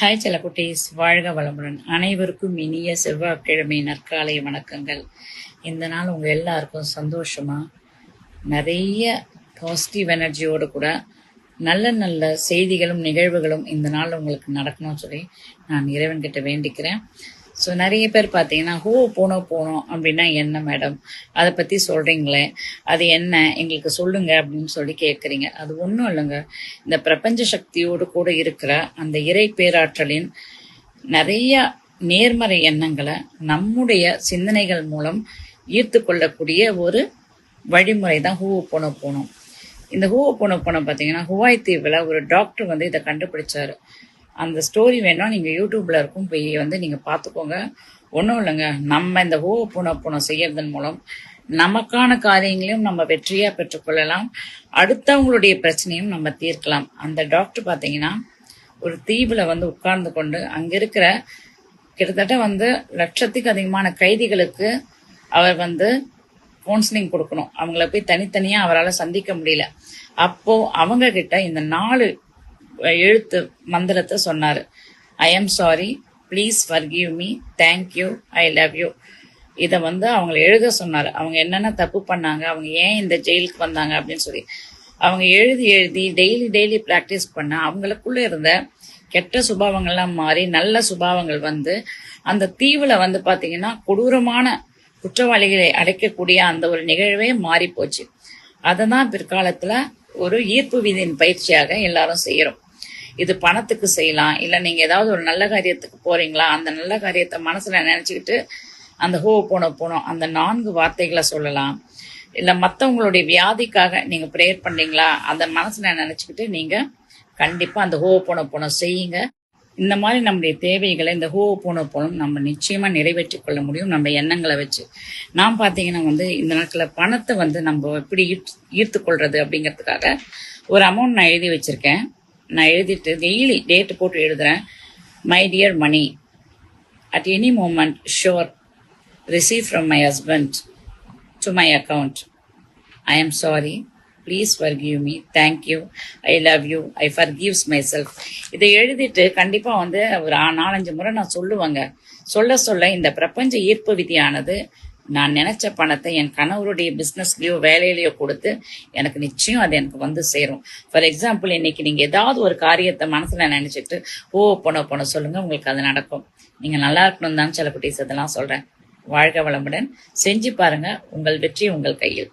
Hi செல்லக்குட்டீஸ் வாழ்க வளமுடன். அனைவருக்கும் இனிய செவ்வாய்க்கிழமை நற்காலை வணக்கங்கள். இந்த நாள் உங்கள் எல்லாருக்கும் சந்தோஷமாக நிறைய பாசிட்டிவ் எனர்ஜியோடு கூட நல்ல நல்ல செய்திகளும் நிகழ்வுகளும் இந்த நாள் உங்களுக்கு நடக்கணும்னு சொல்லி நான் இறைவன்கிட்ட வேண்டிக்கிறேன். ஸோ நிறைய பேர் பார்த்தீங்கன்னா ஹோ போனோம் போனோம் அப்படின்னா என்ன மேடம்? அதை பற்றி சொல்கிறீங்களே அது என்ன? எங்களுக்கு சொல்லுங்க அப்படின்னு சொல்லி கேட்குறீங்க அது ஒன்றும் இல்லைங்க. இந்த பிரபஞ்ச சக்தியோடு கூட இருக்கிற அந்த இறை பேராற்றலின் நிறைய நேர்மறை எண்ணங்களை நம்முடைய சிந்தனைகள் மூலம் ஈர்த்து கொள்ளக்கூடிய ஒரு வழிமுறை தான் ஹூ போன போனோம் இந்த ஹூ போன போனோம் பார்த்தீங்கன்னா ஹுவாய் தீவில் ஒரு டாக்டர் வந்து இதை கண்டுபிடிச்சாரு. அந்த ஸ்டோரி வேணா நீங்கள் யூடியூப்ல இருக்கும் போய் வந்து நீங்கள் பார்த்துக்கோங்க. ஒன்றும் இல்லைங்க. நம்ம இந்த ஹோ புன போனம் செய்யறதன் மூலம் நமக்கான காரியங்களையும் நம்ம வெற்றியாக பெற்றுக்கொள்ளலாம் அடுத்தவங்களுடைய பிரச்சனையும் நம்ம தீர்க்கலாம். அந்த டாக்டர் பார்த்தீங்கன்னா ஒரு தீவில் வந்து உட்கார்ந்து கொண்டு அங்கே இருக்கிற கிட்டத்தட்ட வந்து லட்சத்துக்கு அதிகமான கைதிகளுக்கு அவர் வந்து கவுன்சிலிங் கொடுக்கணும். அவங்கள போய் தனித்தனியாக அவரால் சந்திக்க முடியல. அப்போ அவங்க கிட்ட இந்த நாலு எழுத்து மந்திரத்தை சொன்னார். I am sorry please forgive me thank you I love you இதை வந்து அவங்கள எழுத சொன்னார். அவங்க என்னென்ன தப்பு பண்ணாங்க அவங்க ஏன் இந்த ஜெயிலுக்கு வந்தாங்க அப்படின்னு சொல்லி. அவங்க எழுதி எழுதி டெய்லி டெய்லி ப்ராக்டிஸ் பண்ண அவங்களுக்குள்ளே இருந்த கெட்ட சுபாவங்கள்லாம் மாறி நல்ல சுபாவங்கள் வந்து அந்த தீவில் வந்து பார்த்தீங்கன்னா கொடூரமான குற்றவாளிகளை அடைக்கக்கூடிய அந்த ஒரு நிகழ்வே மாறி போச்சு அதை தான் பிற்காலத்தில் ஒரு ஈர்ப்பு விதியின் பயிற்சியாக எல்லாரும் செய்கிறோம் இது பணத்துக்கு செய்யலாம். இல்ல நீங்க ஏதாவது ஒரு நல்ல காரியத்துக்கு போறீங்களா? அந்த நல்ல காரியத்தை மனசுல நினைச்சுக்கிட்டு அந்த ஹோ போனோம் போனோம். அந்த நான்கு வார்த்தைகளை சொல்லலாம். இல்ல மத்தவங்களுடைய வியாதிக்காக நீங்க ப்ரேயர் பண்றீங்களா அந்த மனசுல நினைச்சுக்கிட்டு நீங்க கண்டிப்பா அந்த ஹோ போன போனோம் செய்யுங்க. இந்த மாதிரி நம்முடைய தேவைகளை இந்த ஹோ போன போலும் நம்ம நிச்சயமா நிறைவேற்றி கொள்ள முடியும். நம்ம எண்ணங்களை வச்சு. நான் பார்த்தீங்கன்னா வந்து இந்த நாட்களில் பணத்தை வந்து நம்ம எப்படி ஈர்த்து ஈர்த்து கொள்றது அப்படிங்கிறதுக்காக ஒரு அமௌண்ட் நான் எழுதி வச்சிருக்கேன். நான் எழுதிட்டு டெய்லி டேட்டு போட்டு எழுதுறேன். My dear money at any moment sure receive from my husband to my account I am sorry please forgive me thank you I love you I forgives my self இதை எழுதிட்டு கண்டிப்பாக வந்து ஒரு நாலஞ்சு முறை நான் சொல்லுவேங்க. சொல்ல சொல்ல இந்த பிரபஞ்ச ஈர்ப்பு விதியானது நான் நினைச்ச பணத்தை என் கணவருடைய பிஸ்னஸ்லயோ வேலையிலயோ கொடுத்து எனக்கு நிச்சயம் அது எனக்கு வந்து சேரும். ஃபார் எக்ஸாம்பிள் இன்னைக்கு நீங்க ஏதாவது ஒரு காரியத்தை மனசுல நினைச்சிட்டு ஓ போன போன சொல்லுங்க உங்களுக்கு அது நடக்கும். நீங்க நல்லா இருக்கணும் தான் சில குட்டீஸ் இதெல்லாம் சொல்றேன். வாழ்க வளமுடன். செஞ்சு பாருங்க உங்கள் வெற்றி உங்கள் கையில்.